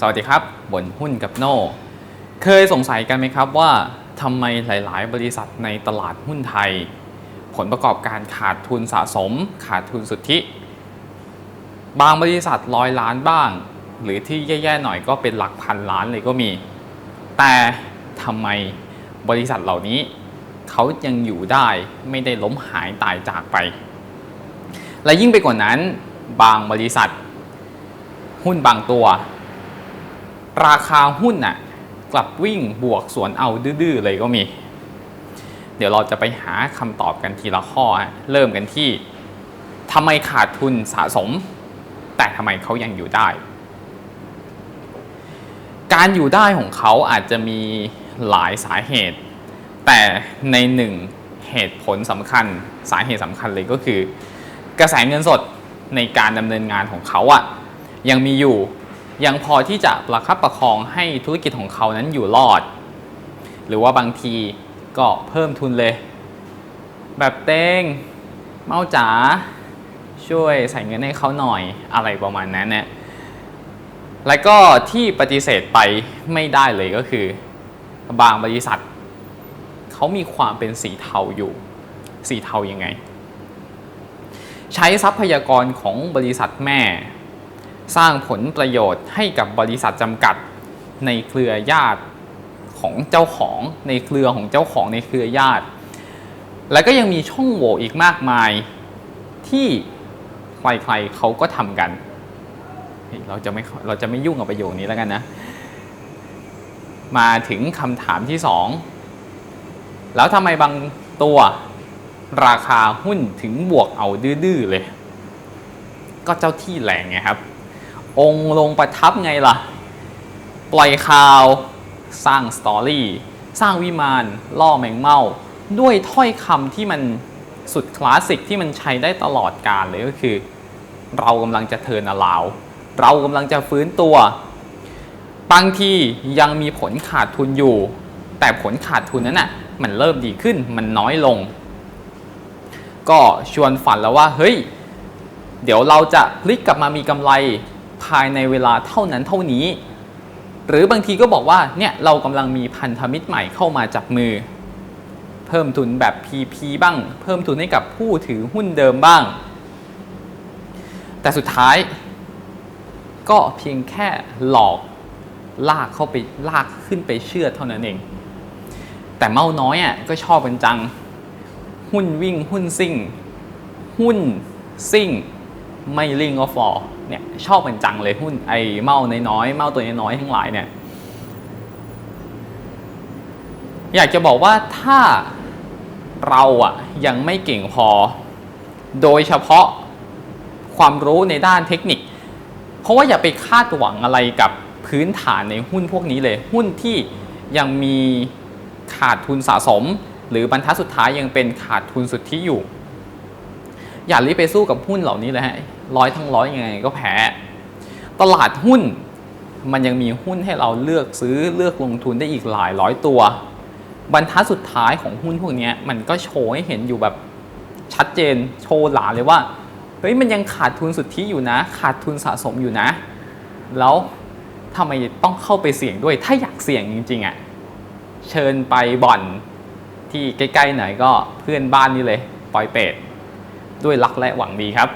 สวัสดีครับบนหุ้นกับโน่เคยสงสัยกันไหมครับว่าทำไมหลาย ๆ บริษัทในตลาดหุ้นไทย ผลประกอบการขาดทุนสะสม ขาดทุนสุทธิ บางบริษัทร้อยล้านบ้าง หรือที่แย่ ๆ หน่อยก็เป็นหลักพันล้านเลยก็มี แต่ทำไมบริษัทเหล่านี้เขายังอยู่ได้ไม่ได้ล้มหายตายจากไป และยิ่งไปกว่านั้น บางบริษัท หุ้นบางตัว ราคาหุ้นน่ะกลับวิ่งบวกสวนเอาดื้อๆเลยก็มี เดี๋ยวเราจะไปหาคำตอบกันทีละข้อ เริ่มกันที่ทำไมขาดทุนสะสม แต่ทำไมเขายังอยู่ได้ การอยู่ได้ของเขาอาจจะมีหลายสาเหตุ แต่ในหนึ่งเหตุผลสำคัญสาเหตุสำคัญเลยก็คือ กระแสเงินสดในการดำเนินงานของเขาอะยังมีอยู่ ยังพอที่จะประคับประคองให้ธุรกิจของเขานั้นอยู่รอด หรือว่าบางทีก็เพิ่มทุนเลย แบบเต้งเมาจ๋าช่วยใส่เงินให้เขาหน่อยอะไรประมาณนั้นนี่ยแล้วก็ที่ปฏิเสธไปไม่ได้เลยก็คือ บางบริษัท เขามีความเป็นสีเทาอยู่ สีเทายังไง ใช้ทรัพยากรของบริษัทแม่ สร้างผลประโยชน์ให้กับบริษัทจำกัดในเครือญาติของเจ้าของในเครือของเจ้าของในเครือญาติ แล้วก็ยังมีช่องโหว่อีกมากมายที่ใครๆเขาก็ทำกัน เราจะไม่เราจะไม่ยุ่งกับประโยคนี้แล้วกันนะ มาถึงคำถามที่สองแล้วทำไมบางตัวราคาหุ้นถึงบวกเอาดื้อๆเลย ก็เจ้าที่แรงไงครับ องค์ลงประทับไงล่ะ ปล่อยข่าว สร้างสตอรี่ สร้างวิมานล่อแมงเม่า ด้วยถ้อยคำที่มันสุดคลาสสิกที่มันใช้ได้ตลอดการเลยก็คือ เรากำลังจะเทินอลาว เรากำลังจะฟื้นตัว บางทียังมีผลขาดทุนอยู่ แต่ผลขาดทุนนั้นน่ะมันเริ่มดีขึ้นมันน้อยลง ก็ชวนฝันแล้วว่าเฮ้ย เดี๋ยวเราจะพลิกกลับมามีกำไร ภายในเวลาเท่านั้นเท่านี้ หรือบางทีก็บอกว่าเนี่ยเรากำลังมีพันธมิตรใหม่เข้ามาจับมือ เพิ่มทุนแบบ PP บ้าง เพิ่มทุนให้กับผู้ถือหุ้นเดิมบ้าง แต่สุดท้าย ก็เพียงแค่หลอกลากเข้าไปลากขึ้นไปเชื่อเท่านั้นเอง แต่เมาน้อยอะก็ชอบกันจัง หุ้นวิ่งหุ้นซิ่ง หุ้นซิ่ง ไม่ลิงก็ฟอร์ เนี่ยชอบกันจังเลยหุ้นไอเมาน้อยๆเมาตัวน้อยๆทั้งหลายเนี่ยอยากจะบอกว่าถ้าเราอะยังไม่เก่งพอ โดยเฉพาะความรู้ในด้านเทคนิค เพราะว่าอย่าไปคาดหวังอะไรกับพื้นฐานในหุ้นพวกนี้เลย หุ้นที่ยังมีขาดทุนสะสม หรือบรรทัดสุดท้ายยังเป็นขาดทุนสุทธิอยู่ อย่ารีบไปสู้กับหุ้นเหล่านี้เลยฮะ ร้อยทั้งร้อยยังไงก็แพ้ ตลาดหุ้นมันยังมีหุ้นให้เราเลือกซื้อเลือกลงทุนได้อีกหลายร้อยตัว บรรทัดสุดท้ายของหุ้นพวกนี้มันก็โชว์ให้เห็นอยู่แบบชัดเจนโชว์หลาเลยว่าเฮ้ยมันยังขาดทุนสุทธิอยู่นะ ขาดทุนสะสมอยู่นะ แล้วทำไมต้องเข้าไปเสี่ยงด้วย ถ้าอยากเสี่ยงจริงๆอะ่ะเชิญไปบ่อนที่ใกล้ๆหน่อยก็เพื่อนบ้านนี่เลยปอยเป็ดด้วยรักและหวังดีครับ